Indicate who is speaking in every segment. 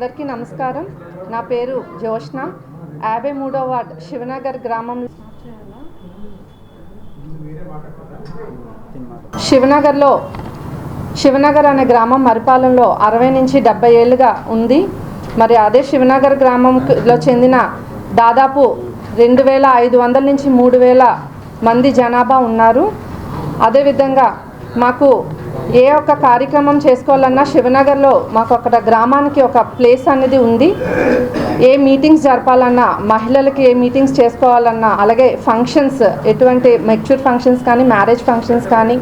Speaker 1: అందరికీ నమస్కారం. నా పేరు జోష్న యాభై మూడో వార్డ్ శివనగర్ గ్రామంలో శివనగర్లో శివనగర్ అనే గ్రామం మరిపాలెంలో అరవై నుంచి డెబ్బై ఏళ్ళుగా ఉంది. మరి అదే శివనగర్ గ్రామంలో చెందిన దాదాపు రెండు వేల ఐదు వందల నుంచి మూడు వేల మంది జనాభా ఉన్నారు. అదేవిధంగా మాకు ఏ ఒక్క కార్యక్రమం చేసుకోవాలన్నా శివనగర్లో మాకు అక్కడ గ్రామానికి ఒక ప్లేస్ అనేది ఉంది. ఏ మీటింగ్స్ జరపాలన్నా మహిళలకి ఏ మీటింగ్స్ చేసుకోవాలన్నా అలాగే ఫంక్షన్స్ ఎటువంటి మెచ్యూర్ ఫంక్షన్స్ కానీ మ్యారేజ్ ఫంక్షన్స్ కానీ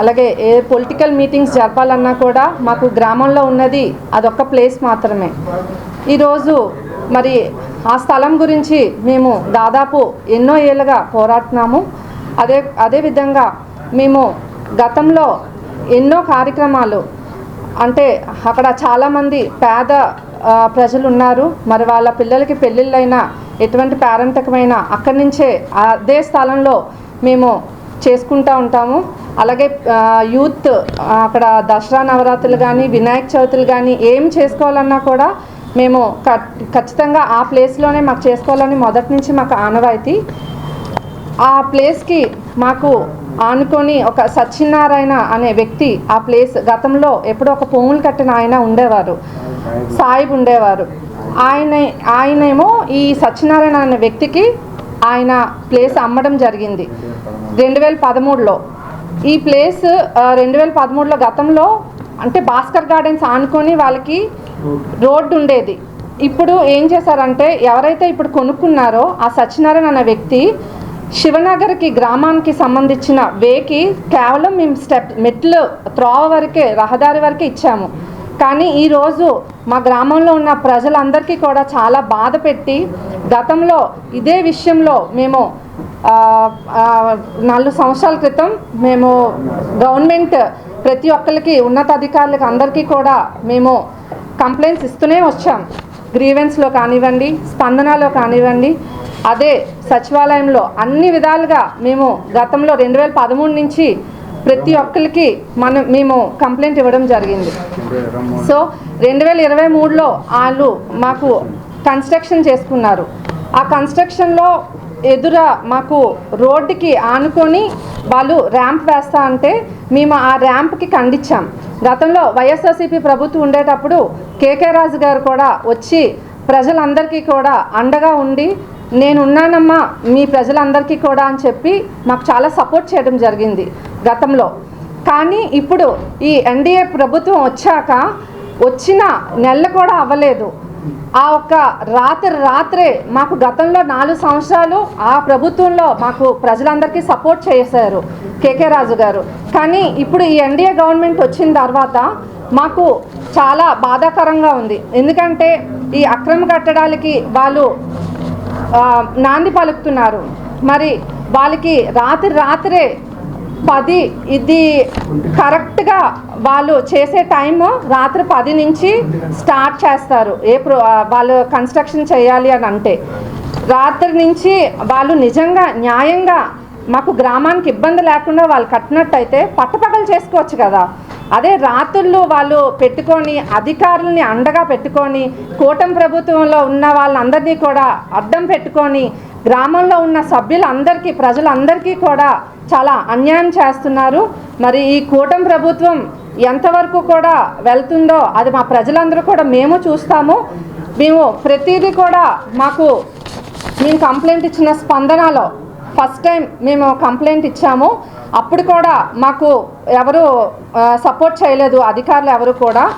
Speaker 1: అలాగే ఏ పొలిటికల్ మీటింగ్స్ జరపాలన్నా కూడా మాకు గ్రామంలో ఉన్నది అదొక్క ప్లేస్ మాత్రమే. ఈరోజు మరి ఆ స్థలం గురించి మేము దాదాపు ఎన్నో ఏళ్ళుగా పోరాడుతున్నాము. అదే అదేవిధంగా మేము గతంలో ఎన్నో కార్యక్రమాలు అంటే అక్కడ చాలామంది పేద ప్రజలు ఉన్నారు మరి వాళ్ళ పిల్లలకి పెళ్ళిళ్ళైనా ఎటువంటి పేరంతకమైన అక్కడి నుంచే అదే స్థలంలో మేము చేసుకుంటూ ఉంటాము. అలాగే యూత్ అక్కడ దసరా నవరాత్రులు కానీ వినాయక చవితులు కానీ ఏం చేసుకోవాలన్నా కూడా మేము ఖచ్చితంగా ఆ ప్లేస్లోనే మాకు చేసుకోవాలని మొదటి నుంచి మాకు ఆనవాయితీ. ఆ ప్లేస్కి మాకు ఆనుకొని ఒక సత్యనారాయణ అనే వ్యక్తి ఆ ప్లేస్ గతంలో ఎప్పుడో ఒక పొంగులు కట్టిన ఆయన ఉండేవారు. సాయిబ్ ఉండేవారు. ఆయన ఆయనేమో ఈ సత్యనారాయణ అనే వ్యక్తికి ఆయన ప్లేస్ అమ్మడం జరిగింది. రెండు వేల పదమూడులో. ఈ ప్లేస్ రెండు వేల పదమూడులో గతంలో అంటే భాస్కర్ గార్డెన్స్ ఆనుకొని వాళ్ళకి రోడ్డు ఉండేది. ఇప్పుడు ఏం చేశారంటే ఎవరైతే ఇప్పుడు కొనుక్కున్నారో ఆ సత్యనారాయణ అనే వ్యక్తి శివనగర్కి గ్రామానికి సంబంధించిన వేకి కేవలం మేము స్టెప్ మెట్లు త్రోవ వరకే రహదారి వరకే ఇచ్చాము. కానీ ఈరోజు మా గ్రామంలో ఉన్న ప్రజలందరికీ కూడా చాలా బాధ పెట్టి గతంలో ఇదే విషయంలో మేము నాలుగు సంవత్సరాల క్రితం మేము గవర్నమెంట్ ప్రతి ఒక్కరికి ఉన్నతాధికారులకు అందరికీ కూడా మేము కంప్లైంట్స్ ఇస్తూనే వచ్చాం. గ్రీవెన్స్లో కానివ్వండి స్పందనలో కానివ్వండి అదే సచివాలయంలో అన్ని విధాలుగా మేము గతంలో రెండు వేల పదమూడు నుంచి ప్రతి ఒక్కరికి మనం మేము కంప్లైంట్ ఇవ్వడం జరిగింది. సో రెండు వేల ఇరవై మూడులో వాళ్ళు మాకు కన్స్ట్రక్షన్ చేసుకున్నారు. ఆ కన్స్ట్రక్షన్లో ఎదుర మాకు రోడ్డుకి ఆనుకొని వాళ్ళు ర్యాంప్ వేస్తా అంటే మేము ఆ ర్యాంప్కి ఖండించాం. గతంలో వైఎస్ఆర్సీపీ ప్రభుత్వం ఉండేటప్పుడు కేకే రాజు గారు కూడా వచ్చి ప్రజలందరికీ కూడా అండగా ఉండి నేను ఉన్నానమ్మా మీ ప్రజలందరికీ కూడా అని చెప్పి మాకు చాలా సపోర్ట్ చేయడం జరిగింది గతంలో. కానీ ఇప్పుడు ఈ ఎన్డీఏ ప్రభుత్వం వచ్చాక వచ్చిన నెల కూడా అవ్వలేదు. ఆ ఒక్క రాత్రి రాత్రే మాకు గతంలో నాలుగు సంవత్సరాలు ఆ ప్రభుత్వంలో మాకు ప్రజలందరికీ సపోర్ట్ చేశారు కేకే రాజు గారు. కానీ ఇప్పుడు ఈ ఎన్డీఏ గవర్నమెంట్ వచ్చిన తర్వాత మాకు చాలా బాధాకరంగా ఉంది. ఎందుకంటే ఈ అక్రమ కట్టడాలకి వాళ్ళు నాంది పలుకుతున్నారు. మరి వాళ్ళకి రాత్రి రాత్రే పది ఇది కరెక్ట్గా వాళ్ళు చేసే టైం రాత్రి పది నుంచి స్టార్ట్ చేస్తారు. ఏ ప్రో వాళ్ళు కన్స్ట్రక్షన్ చేయాలి అని అంటే. రాత్రి నుంచి వాళ్ళు నిజంగా న్యాయంగా మాకు గ్రామానికి ఇబ్బంది లేకుండా వాళ్ళు కట్టినట్టయితే పట్టపగలు చేసుకోవచ్చు కదా. అదే రాత్రుళ్ళు వాళ్ళు పెట్టుకొని అధికారుల్ని అండగా పెట్టుకొని కూటమి ప్రభుత్వంలో ఉన్న వాళ్ళందరినీ కూడా అడ్డం పెట్టుకొని గ్రామంలో ఉన్న సభ్యులందరికీ ప్రజలందరికీ కూడా చాలా అన్యాయం చేస్తున్నారు. మరి ఈ కూటమి ప్రభుత్వం ఎంతవరకు కూడా వెళ్తుందో అది మా ప్రజలందరూ కూడా మేము చూస్తాము. మేము ప్రతిదీ కూడా మాకు మేము కంప్లైంట్ ఇచ్చిన స్పందనలో ఫస్ట్ టైం మేము కంప్లైంట్ ఇచ్చాము. అప్పుడు కూడా మాకు ఎవరు సపోర్ట్ చేయలేదు అధికారులు ఎవరు కూడా.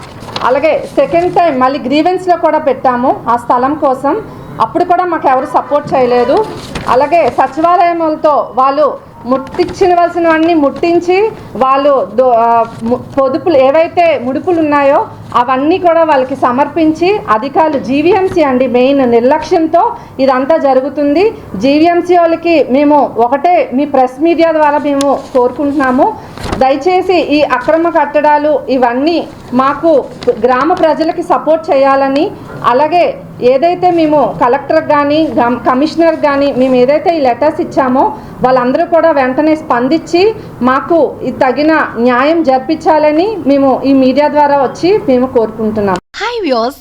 Speaker 1: అలాగే సెకండ్ టైం మళ్ళీ గ్రీవెన్స్లో కూడా పెట్టాము ఆ స్థలం కోసం. అప్పుడు కూడా మాకు ఎవరు సపోర్ట్ చేయలేదు. అలాగే సచివాలయములతో వాళ్ళు ముట్టించవలసినవన్నీ ముట్టించి వాళ్ళు దో- పొదుపులు ఏవైతే ముడుపులు ఉన్నాయో అవన్నీ కూడా వాళ్ళకి సమర్పించి అధికారులు జీవీఎంసీ అండి మెయిన్ నిర్లక్ష్యంతో ఇదంతా జరుగుతుంది. జీవీఎంసీ వాళ్ళకి మేము ఒకటే మీ ప్రెస్ మీడియా ద్వారా మేము కోరుకుంటున్నాము. దయచేసి ఈ అక్రమ కట్టడాలు ఇవన్నీ మాకు గ్రామ ప్రజలకి సపోర్ట్ చేయాలని అలాగే ఏదైతే మేము కలెక్టర్ కానీ కమిషనర్ కానీ మేము ఏదైతే ఈ లెటర్స్ ఇచ్చామో వాళ్ళందరూ కూడా వెంటనే స్పందించి మాకు తగిన న్యాయం జరిపించాలని మేము ఈ మీడియా ద్వారా వచ్చి మేము కోరుకుంటున్నాం.
Speaker 2: Hi views